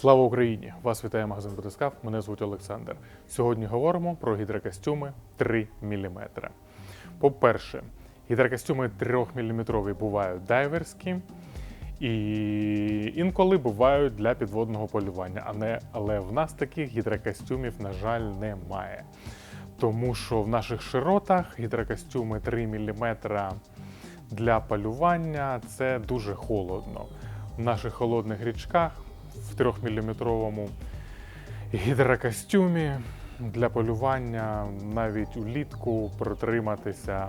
Слава Україні! Вас вітає магазин Батискаф. Мене звуть Олександр. Сьогодні говоримо про гідрокостюми 3 мм. По-перше, гідрокостюми 3-мм бувають дайверські і інколи бувають для підводного полювання. Але в нас таких гідрокостюмів, на жаль, немає. Тому що в наших широтах гідрокостюми 3 мм для полювання це дуже холодно. В наших холодних річках в 3-мм гідрокостюмі для полювання навіть улітку протриматися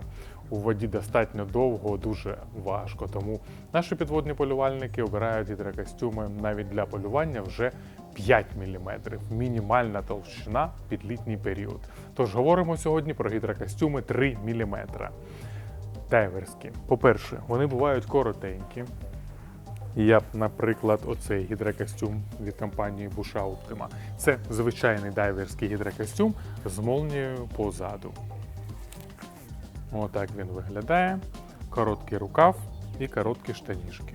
у воді достатньо довго, дуже важко. Тому наші підводні полювальники обирають гідрокостюми навіть для полювання вже 5 мм, мінімальна товщина під літній період. Тож говоримо сьогодні про гідрокостюми 3 мм. Дайверські. По-перше, вони бувають коротенькі. Я б, наприклад, оцей гідрокостюм від компанії Busha Optima. Це звичайний дайверський гідрокостюм з молнією позаду. Отак він виглядає. Короткий рукав і короткі штанішки.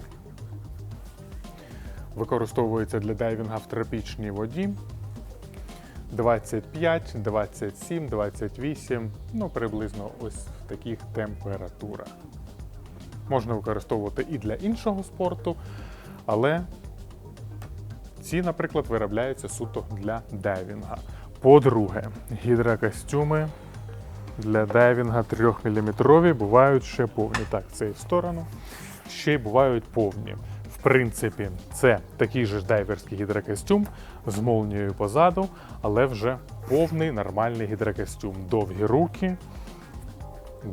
Використовується для дайвінга в тропічній воді. 25, 27, 28, ну приблизно ось в таких температурах. Можна використовувати і для іншого спорту, але ці, наприклад, виробляються суто для дайвінга. По-друге, гідрокостюми для дайвінга 3-мм бувають ще повні. Так, це і в сторону. Ще й бувають повні. В принципі, це такий же ж дайверський гідрокостюм з молнією позаду, але вже повний нормальний гідрокостюм. Довгі руки,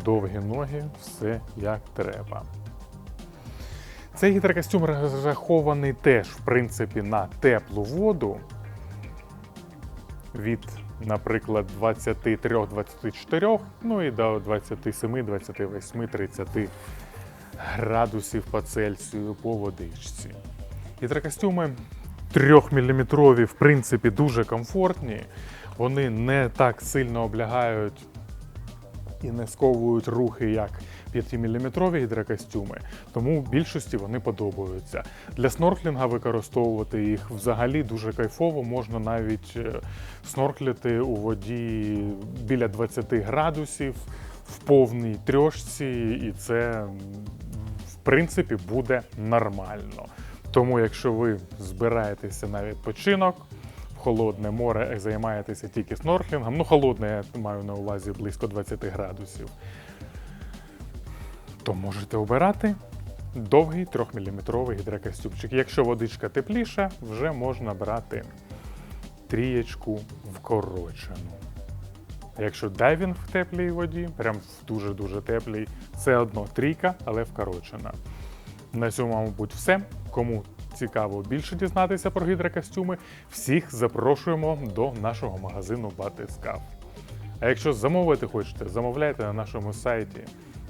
довгі ноги, все як треба. Цей гідрокостюм розрахований теж, в принципі, на теплу воду від, наприклад, 23-24, ну і до 27, 28, 30 градусів по Цельсію по водичці. Гідрокостюми 3-мм, в принципі, дуже комфортні. Вони не так сильно облягають і не сковують рухи, як 5-мм гідрокостюми, тому в більшості вони подобаються. Для снорклінга використовувати їх взагалі дуже кайфово. Можна навіть е, снорклити у воді біля 20 градусів в повній трьошці, і це в принципі буде нормально. Тому, якщо ви збираєтеся на відпочинок, холодне море займаєтеся тільки снорклінгом, ну холодне я маю на увазі близько 20 градусів, то можете обирати довгий 3-мм гідрокостюмчик. Якщо водичка тепліша, вже можна брати трієчку вкорочену. Якщо дайвінг в теплій воді, прям в дуже-дуже теплій, все одно трійка, але вкорочена. На цьому, мабуть, все. Кому цікаво більше дізнатися про гідрокостюми, всіх запрошуємо до нашого магазину Батискав. А якщо замовити хочете, замовляйте на нашому сайті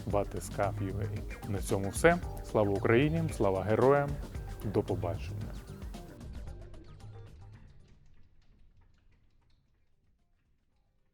Батискаф.ua. На цьому все. Слава Україні! Слава героям! До побачення!